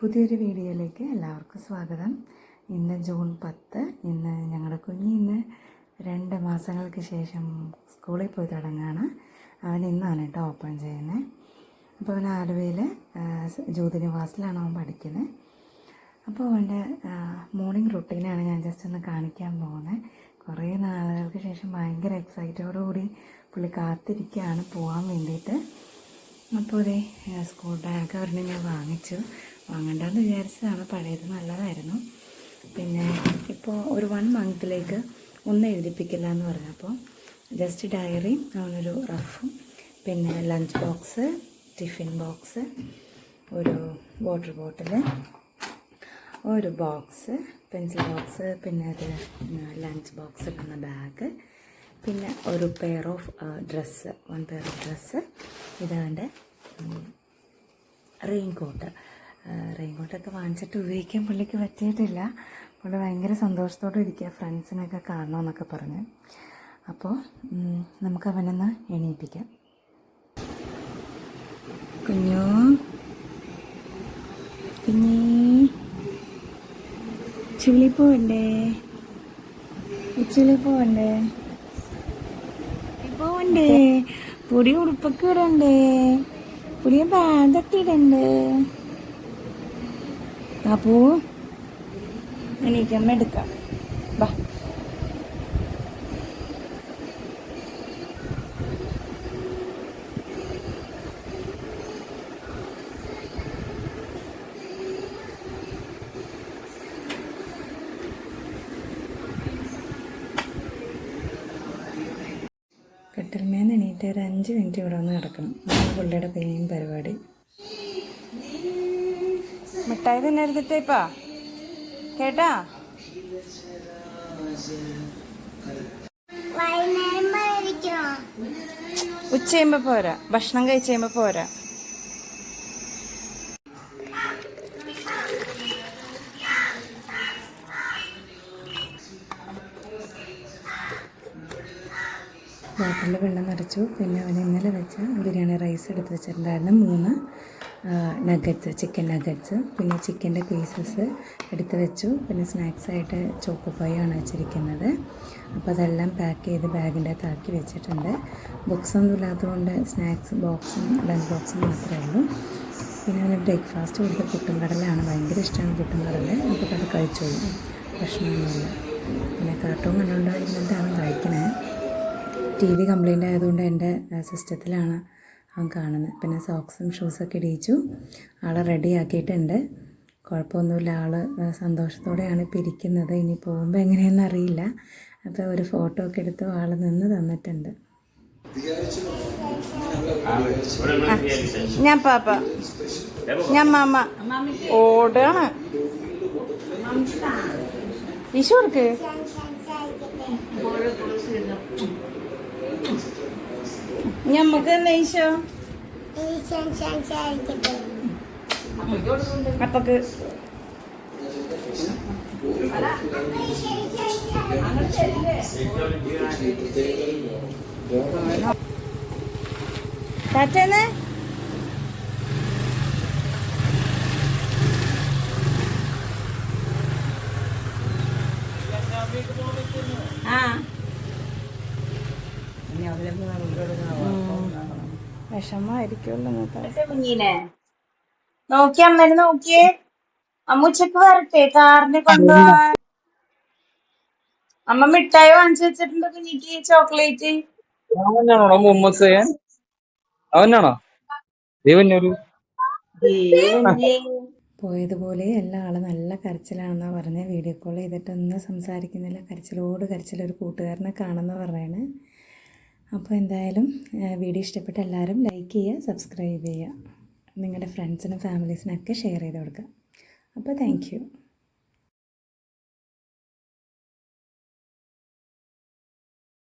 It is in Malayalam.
പുതിയൊരു വീഡിയോയിലേക്ക് എല്ലാവർക്കും സ്വാഗതം. ഇന്ന് ജൂൺ പത്ത്. ഇന്ന് ഞങ്ങളുടെ കുഞ്ഞ് ഇന്ന് രണ്ട് മാസങ്ങൾക്ക് ശേഷം സ്കൂളിൽ പോയി തുടങ്ങുകയാണ് അവൻ ഇന്നാണ് കേട്ടോ ഓപ്പൺ ചെയ്യുന്നത് അപ്പോൾ അവൻ ആലുവയിൽ ജ്യോതിനിവാസിലാണ് അവൻ പഠിക്കുന്നത് അപ്പോൾ അവന്റെ മോർണിംഗ് റുട്ടീനാണ് ഞാൻ ജസ്റ്റ് ഒന്ന് കാണിക്കാൻ പോകുന്നത് കുറേ നാളുകൾക്ക് ശേഷം ഭയങ്കര എക്സൈറ്റോടുകൂടി പുള്ളി കാത്തിരിക്കുകയാണ് പോകാൻ വേണ്ടിയിട്ട്. അപ്പോൾ ഇതേ സ്കൂൾ ബാഗ് ഒരെണ്ണം ഞാൻ വാങ്ങിച്ചു. വാങ്ങണ്ടെന്ന് വിചാരിച്ചതാണ്. പഴയത് നല്ലതായിരുന്നു. പിന്നെ ഇപ്പോൾ ഒരു വൺ മന്തിലേക്ക് ഒന്ന് എഴുതിപ്പിക്കില്ല എന്ന് പറഞ്ഞപ്പോൾ ജസ്റ്റ് ഡയറി അവനൊരു റഫും പിന്നെ ലഞ്ച് ബോക്സ് ടിഫിൻ ബോക്സ് ഒരു വാട്ടർ ബോട്ടിൽ ഒരു ബോക്സ് പെൻസിൽ ബോക്സ് പിന്നെ അത് ലഞ്ച് ബോക്സ് ഇടുന്ന ബാഗ് പിന്നെ ഒരു pair of dress one pair of dress ഇതാണ്ട് റെയിൻ കോട്ട് റെയിൻ കോട്ടൊക്കെ വാങ്ങിച്ചിട്ട് ഉപയോഗിക്കാൻ പുള്ളിക്ക് പറ്റിയിട്ടില്ല. പുള്ളി ഭയങ്കര സന്തോഷത്തോടെ ഇരിക്കുക ഫ്രണ്ട്സിനൊക്കെ കാണണമെന്നൊക്കെ പറഞ്ഞ്. അപ്പോൾ നമുക്ക് അവനൊന്ന് എണീപ്പിക്കാം. കുഞ്ഞു. കുഞ്ഞി. ചുള്ളി പോവണ്ടേ? പോവണ്ടേ? പൊടി ഉടുപ്പൊക്കെ ഇടണ്ടേ? പുതിയ ബാഗൊക്കെ ഇടണ്ടേ? അപ്പോ എനിക്കമ്മ എടുക്കാം. ബാ കെട്ടിൽമേന്ന് എണീറ്റ് ഒരു അഞ്ച് മിനിറ്റ് ഇവിടെ വന്ന് കിടക്കണം അതാണ് പുള്ളിയുടെ പെയിൻ പരിപാടി. മിഠായി തന്നെ എടുത്തിട്ടേപ്പാ കേട്ടാ? ഉച്ചയുമ്പോ പോരാ. ഭക്ഷണം കഴിച്ചുമ്പോ പോരാ. ബോട്ടിൽ വെള്ളം നിറച്ചു. പിന്നെ അവൻ ഇന്നലെ വെച്ച ബിരിയാണി റൈസ് എടുത്ത് വെച്ചിട്ടുണ്ടായിരുന്നു. മൂന്ന് നഗറ്റ്സ് ചിക്കൻ നഗറ്റ്സ് പിന്നെ ചിക്കന്റെ പീസസ് എടുത്ത് വെച്ചു. പിന്നെ സ്നാക്സ് ആയിട്ട് ചോക്കോ പൈ ആണ് വെച്ചിരിക്കുന്നത്. അപ്പോൾ അതെല്ലാം പാക്ക് ചെയ്ത് ബാഗിന്റെ അകത്ത് ആക്കി വെച്ചിട്ടുണ്ട്. ബുക്സ് ഒന്നും ഇല്ലാത്തതുകൊണ്ട് സ്നാക്സ് ബോക്സും ലഞ്ച് ബോക്സും മാത്രമേ ഉള്ളൂ. പിന്നെ അവന് ബ്രേക്ക്ഫാസ്റ്റ് കൊടുത്ത പുട്ടും കടലാണ് ഭയങ്കര ഇഷ്ടമാണ് പുട്ടും കടല അപ്പോൾ അത് കഴിച്ചോളൂ. പ്രശ്നമൊന്നുമില്ല. പിന്നെ കാർട്ടൂൺ കണ്ടുകൊണ്ടിരുന്നിട്ടാണ് കഴിക്കുന്നത് ടി വി കംപ്ലൈന്റ് ആയതുകൊണ്ട് എന്റെ സിസ്റ്റത്തിലാണ് അവൻ കാണുന്നത്. പിന്നെ സോക്സും ഷൂസൊക്കെ ഇടിയിച്ചു. ആളെ റെഡി ആക്കിയിട്ടുണ്ട്. കുഴപ്പമൊന്നുമില്ല. ആൾ സന്തോഷത്തോടെയാണ് ഇപ്പോൾ ഇരിക്കുന്നത്. ഇനി പോകുമ്പോൾ എങ്ങനെയെന്ന് അറിയില്ല. അപ്പോൾ ഒരു ഫോട്ടോ ഒക്കെ എടുത്ത് ആൾ നിന്ന് തന്നിട്ടുണ്ട്. ഞാൻ പാപ്പ ഞാൻ മാമ. ഓടാണ്. ഈശോ കൊടുക്ക് ഞമ്മക്ക് സംസാരിക്കട്ടെ അപ്പക്ക് ടാറ്റേന്ന് ആ വിഷമായിരിക്കുമല്ലോ നോക്കി അമ്മേനെ നോക്കിയേ അമ്മുച്ചക്ക് വരട്ടെ കാറിന് കൊണ്ടുപോവാൻ. അമ്മ മിഠായി വാങ്ങിച്ചു വെച്ചിട്ടുണ്ട് കുഞ്ഞിക്ക് ചോക്ലേറ്റ്. അവനാണോ മുഹമ്മദ് അവനാണോ ദൈവന്നൊരു പോയതുപോലെ എല്ലാ ആളും നല്ല കരച്ചിലാണെന്നാണ് പറഞ്ഞ. വീഡിയോ കോൾ ചെയ്തിട്ടൊന്നും സംസാരിക്കുന്നില്ല. കരച്ചിലോട് കരച്ചിൽ ഒരു കൂട്ടുകാരനെ കാണുന്ന പറയാണ്. അപ്പോൾ എന്തായാലും വീഡിയോ ഇഷ്ടപ്പെട്ട എല്ലാവരും ലൈക്ക് ചെയ്യുക സബ്സ്ക്രൈബ് ചെയ്യുക. നിങ്ങളുടെ ഫ്രണ്ട്സിനും ഫാമിലീസിനൊക്കെ ഷെയർ ചെയ്ത് കൊടുക്കുക. അപ്പോൾ താങ്ക്